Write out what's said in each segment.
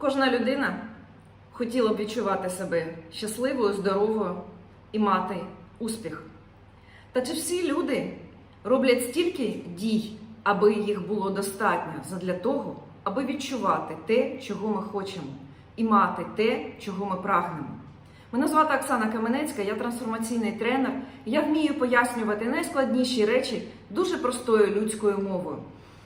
Кожна людина хотіла б відчувати себе щасливою, здоровою і мати успіх. Та чи всі люди роблять стільки дій, аби їх було достатньо задля того, аби відчувати те, чого ми хочемо, і мати те, чого ми прагнемо? Мене звати Оксана Каменецька, я трансформаційний тренер. Я вмію пояснювати найскладніші речі дуже простою людською мовою.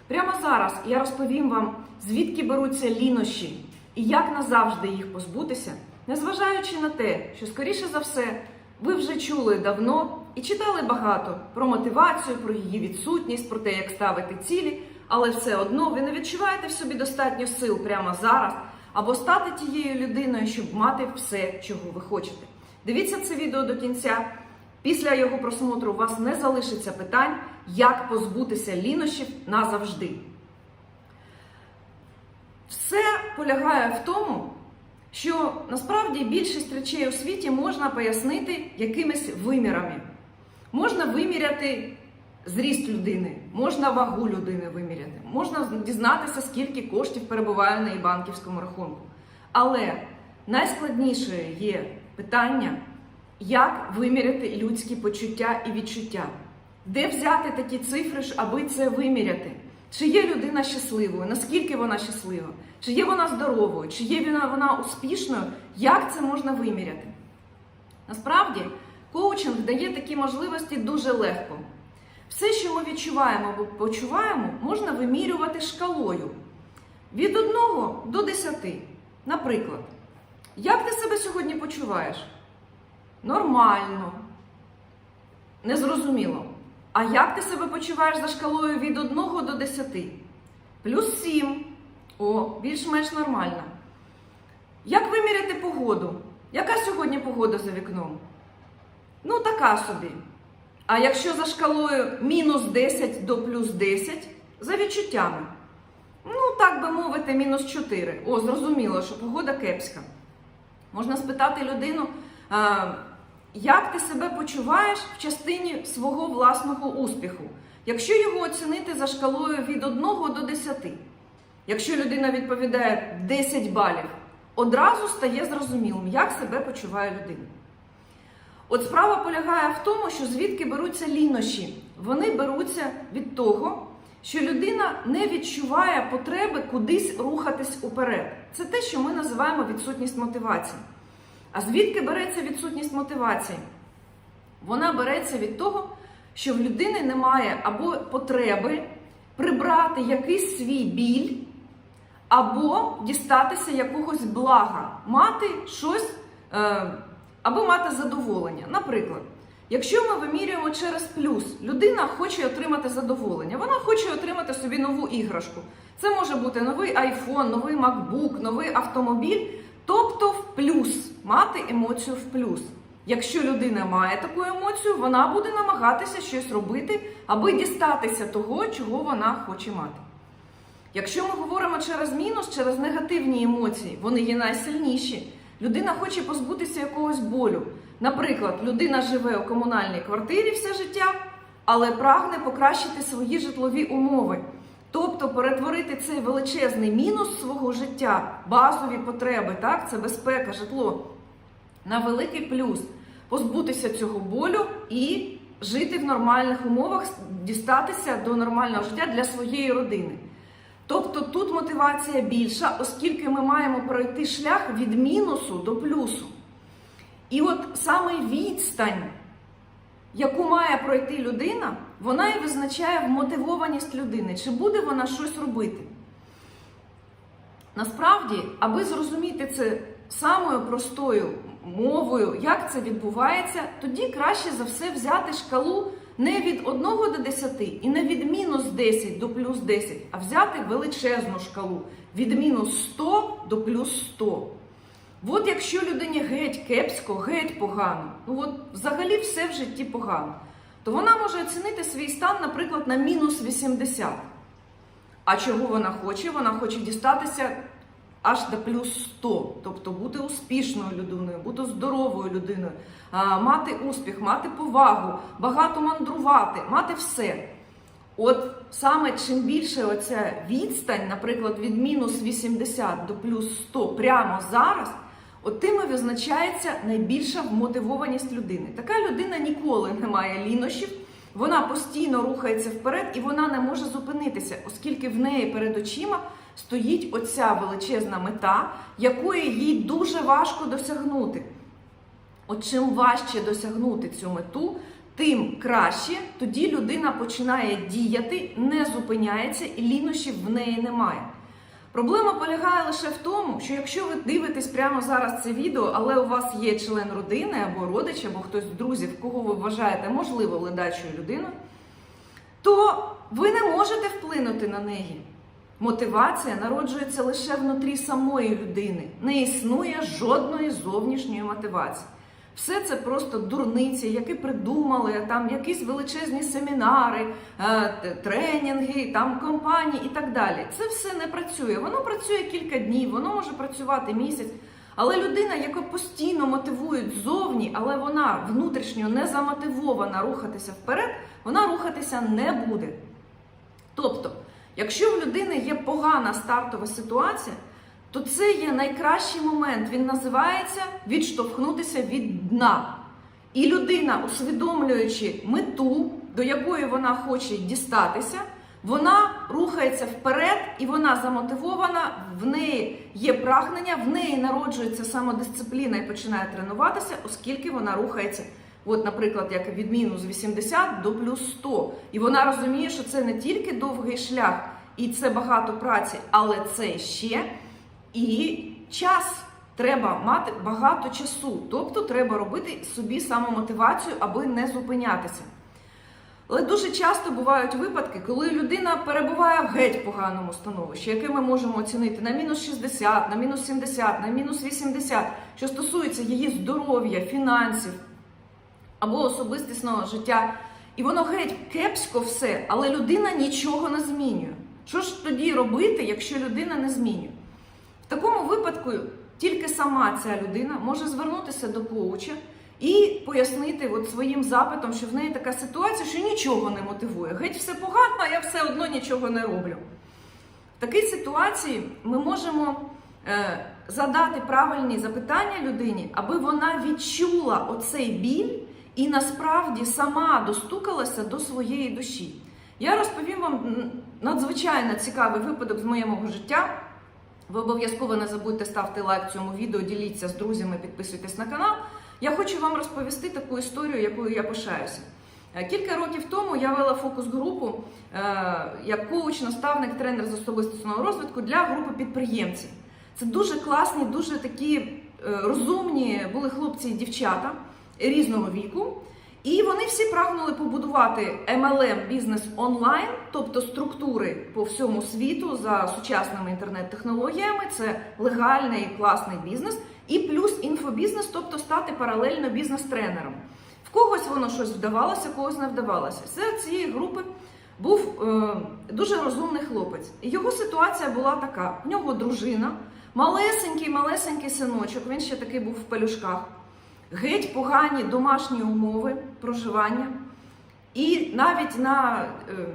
Прямо зараз я розповім вам, звідки беруться лінощі і як назавжди їх позбутися, незважаючи на те, що, скоріше за все, ви вже чули давно і читали багато про мотивацію, про її відсутність, про те, як ставити цілі, але все одно ви не відчуваєте в собі достатньо сил прямо зараз або стати тією людиною, щоб мати все, чого ви хочете. Дивіться це відео до кінця. Після його просмотру у вас не залишиться питань, як позбутися лінощів назавжди. Все полягає в тому, що насправді більшість речей у світі можна пояснити якимись вимірами. Можна виміряти зріст людини, можна вагу людини виміряти, можна дізнатися, скільки коштів перебуває на її банківському рахунку. Але найскладніше є питання, як виміряти людські почуття і відчуття. Де взяти такі цифри, аби це виміряти? Чи є людина щасливою? Наскільки вона щаслива? Чи є вона здоровою? Чи є вона, успішною? Як це можна виміряти? Насправді, коучинг дає такі можливості дуже легко. Все, що ми відчуваємо або почуваємо, можна вимірювати шкалою від 1 до 10. Наприклад, як ти себе сьогодні почуваєш? Нормально. Незрозуміло. А як ти себе почуваєш за шкалою від 1 до 10? Плюс 7. О, більш-менш нормально. Як виміряти погоду? Яка сьогодні погода за вікном? Ну, така собі. А якщо за шкалою мінус 10 до плюс 10, за відчуттями. Ну, так би мовити, мінус 4. О, зрозуміло, що погода кепська. Можна спитати людину, як ти себе почуваєш в частині свого власного успіху, якщо його оцінити за шкалою від 1 до 10. Якщо людина відповідає 10 балів, одразу стає зрозумілим, як себе почуває людина. От справа полягає в тому, що звідки беруться лінощі. Вони беруться від того, що людина не відчуває потреби кудись рухатись уперед. Це те, що ми називаємо відсутність мотивації. А звідки береться відсутність мотивації? Вона береться від того, що в людини немає або потреби прибрати якийсь свій біль, або дістатися якогось блага, мати щось. Е, або мати задоволення. Наприклад, якщо ми вимірюємо через плюс, людина хоче отримати задоволення, вона хоче отримати собі нову іграшку. Це може бути новий iPhone, новий MacBook, новий автомобіль, тобто в плюс, мати емоцію в плюс. Якщо людина має таку емоцію, вона буде намагатися щось робити, аби дістатися того, чого вона хоче мати. Якщо ми говоримо через мінус, через негативні емоції, вони є найсильніші. Людина хоче позбутися якогось болю. Наприклад, людина живе у комунальній квартирі все життя, але прагне покращити свої житлові умови. Тобто перетворити цей величезний мінус свого життя, базові потреби, так, це безпека, житло, на великий плюс, позбутися цього болю і жити в нормальних умовах, дістатися до нормального життя для своєї родини. Тобто тут мотивація більша, оскільки ми маємо пройти шлях від мінусу до плюсу. І от саме відстань, яку має пройти людина, вона і визначає вмотивованість людини, чи буде вона щось робити. Насправді, аби зрозуміти це самою простою мовою, як це відбувається, тоді краще за все взяти шкалу не від 1 до 10 і не від мінус 10 до плюс 10, а взяти величезну шкалу від мінус 100 до плюс 100. От якщо людині геть кепсько, геть погано, ну от взагалі все в житті погано, то вона може оцінити свій стан, наприклад, на мінус 80. А чого вона хоче? Вона хоче дістатися аж до плюс 100, тобто бути успішною людиною, бути здоровою людиною, мати успіх, мати повагу, багато мандрувати, мати все. От саме чим більше оця відстань, наприклад, від мінус 80 до плюс 100 прямо зараз, от тим і визначається найбільша вмотивованість людини. Така людина ніколи не має лінощів, вона постійно рухається вперед і вона не може зупинитися, оскільки в неї перед очима стоїть оця величезна мета, якої їй дуже важко досягнути. От чим важче досягнути цю мету, тим краще тоді людина починає діяти, не зупиняється і лінощів в неї немає. Проблема полягає лише в тому, що якщо ви дивитесь прямо зараз це відео, але у вас є член родини або родич, або хтось з друзів, кого ви вважаєте можливо ледачою людиною, то ви не можете вплинути на неї. Мотивація народжується лише внутрі самої людини. Не існує жодної зовнішньої мотивації. Все це просто дурниці, які придумали, там якісь величезні семінари, е, тренінги, там компанії і так далі. Це все не працює. Воно працює кілька днів, воно може працювати місяць. Але людина, яка постійно мотивують ззовні, але вона внутрішньо не замотивована рухатися вперед, вона рухатися не буде. Тобто, якщо в людини є погана стартова ситуація, то це є найкращий момент. Він називається відштовхнутися від дна. І людина, усвідомлюючи мету, до якої вона хоче дістатися, вона рухається вперед і вона замотивована, в неї є прагнення, в неї народжується самодисципліна і починає тренуватися, оскільки вона рухається. От, наприклад, як від мінус 80 до плюс 100. І вона розуміє, що це не тільки довгий шлях, і це багато праці, але це ще і час. Треба мати багато часу, тобто треба робити собі самомотивацію, аби не зупинятися. Але дуже часто бувають випадки, коли людина перебуває в геть поганому становищі, яке ми можемо оцінити на мінус 60, на мінус 70, на мінус 80, що стосується її здоров'я, фінансів або особистісного життя. І воно геть кепсько все, але людина нічого не змінює. Що ж тоді робити, якщо людина не змінює? Такому випадку тільки сама ця людина може звернутися до коуча і пояснити от своїм запитом, що в неї така ситуація, що нічого не мотивує. Геть все погано, а я все одно нічого не роблю. В такій ситуації ми можемо е, задати правильні запитання людині, аби вона відчула оцей біль і насправді сама достукалася до своєї душі. Я розповім вам надзвичайно цікавий випадок з моєго життя. Ви обов'язково не забудьте ставити лайк цьому відео, діліться з друзями, підписуйтесь на канал. Я хочу вам розповісти таку історію, якою я пишаюся. Е, Кілька років тому я вела фокус-групу е, як коуч, наставник, тренер з особистісного розвитку для групи підприємців. Це дуже класні, дуже такі е, розумні були хлопці і дівчата різного віку. І вони всі прагнули побудувати MLM бізнес онлайн, тобто структури по всьому світу за сучасними інтернет-технологіями. Це легальний і класний бізнес, і плюс інфобізнес, тобто стати паралельно бізнес-тренером. В когось воно щось вдавалося, когось не вдавалося. Серед цієї групи був е, дуже розумний хлопець. Його ситуація була така: в нього дружина, малесенький, малесенький синочок. Він ще такий був в пелюшках геть погані домашні умови проживання. І навіть на е,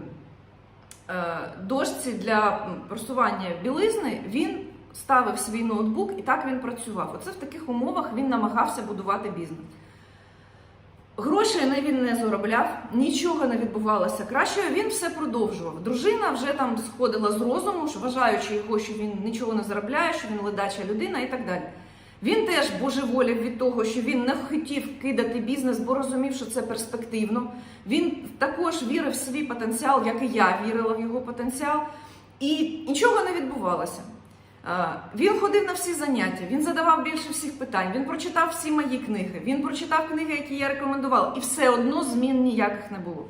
е, дошці для просування білизни він ставив свій ноутбук і так він працював. Оце в таких умовах він намагався будувати бізнес. Грошей він не заробляв, нічого не відбувалося краще. Він все продовжував. Дружина вже там сходила з розуму, вважаючи його, що він нічого не заробляє, що він ледача людина і так далі. Він теж божеволів від того, що він не хотів кидати бізнес, бо розумів, що це перспективно. Він також вірив в свій потенціал, як і я вірила в його потенціал, і нічого не відбувалося. Він ходив на всі заняття, він задавав більше всіх питань, він прочитав всі мої книги, він прочитав книги, які я рекомендувала, і все одно змін ніяких не було.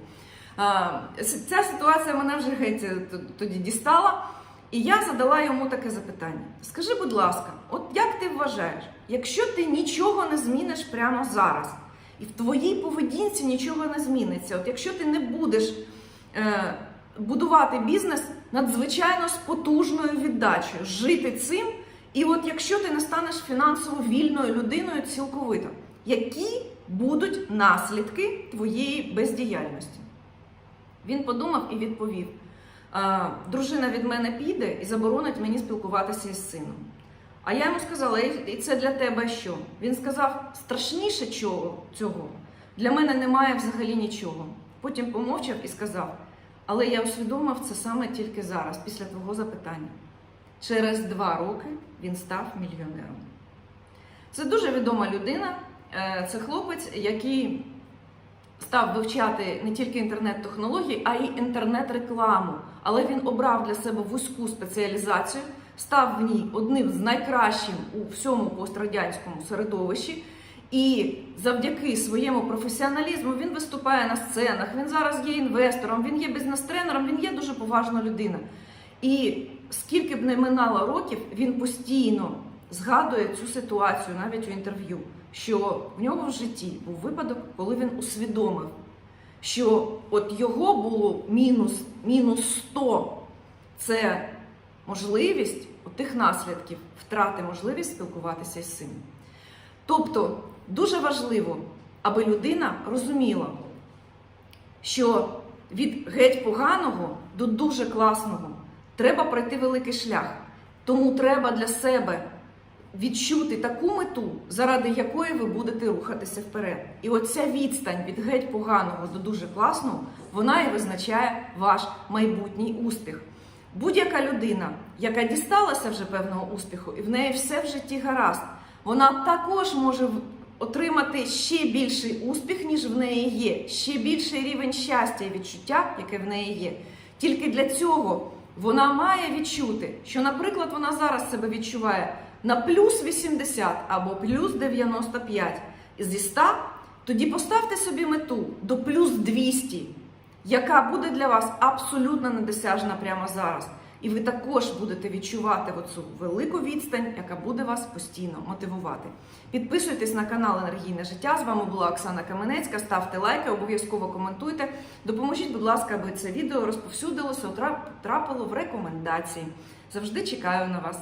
Ця ситуація мене вже геть е, тоді дістала. І я задала йому таке запитання: скажи, будь ласка, от як ти вважаєш, якщо ти нічого не зміниш прямо зараз, і в твоїй поведінці нічого не зміниться, от якщо ти не будеш е, будувати бізнес надзвичайно з потужною віддачею, жити цим, і от якщо ти не станеш фінансово вільною людиною цілковито, які будуть наслідки твоєї бездіяльності? Він подумав і відповів: «А, дружина від мене піде і заборонить мені спілкуватися із сином. А я йому сказала, «І- це для тебе що? Він сказав, страшніше чого цього. Для мене немає взагалі нічого. Потім помовчав і сказав: але я усвідомив це саме тільки зараз, після твого запитання. Через два роки він став мільйонером. Це дуже відома людина. Е, Це хлопець, який став вивчати не тільки інтернет-технології, а й інтернет-рекламу. Але він обрав для себе вузьку спеціалізацію, став в ній одним з найкращим у всьому пострадянському середовищі. І завдяки своєму професіоналізму він виступає на сценах. Він зараз є інвестором, він є бізнес-тренером, він є дуже поважна людина. І скільки б не минало років, він постійно згадує цю ситуацію навіть у інтерв'ю, що в нього в житті був випадок, коли він усвідомив, що от його було мінус, мінус 100 це можливість тих наслідків втрати можливість спілкуватися з сином. Тобто дуже важливо, аби людина розуміла, що від геть поганого до дуже класного треба пройти великий шлях. Тому треба для себе відчути таку мету, заради якої ви будете рухатися вперед. І оця відстань від геть поганого до дуже класного, вона і визначає ваш майбутній успіх. Будь-яка людина, яка дісталася вже певного успіху, і в неї все в житті гаразд, вона також може отримати ще більший успіх, ніж в неї є, ще більший рівень щастя і відчуття, яке в неї є. Тільки для цього вона має відчути, що, наприклад, вона зараз себе відчуває на плюс 80 або плюс 95 зі 100, тоді поставте собі мету до плюс 200 яка буде для вас абсолютно недосяжна прямо зараз. І ви також будете відчувати оцю велику відстань, яка буде вас постійно мотивувати. Підписуйтесь на канал Енергійне життя. З вами була Оксана Каменецька. Ставте лайки, обов'язково коментуйте. Допоможіть, будь ласка, аби це відео розповсюдилося, трапило в рекомендації. Завжди чекаю на вас.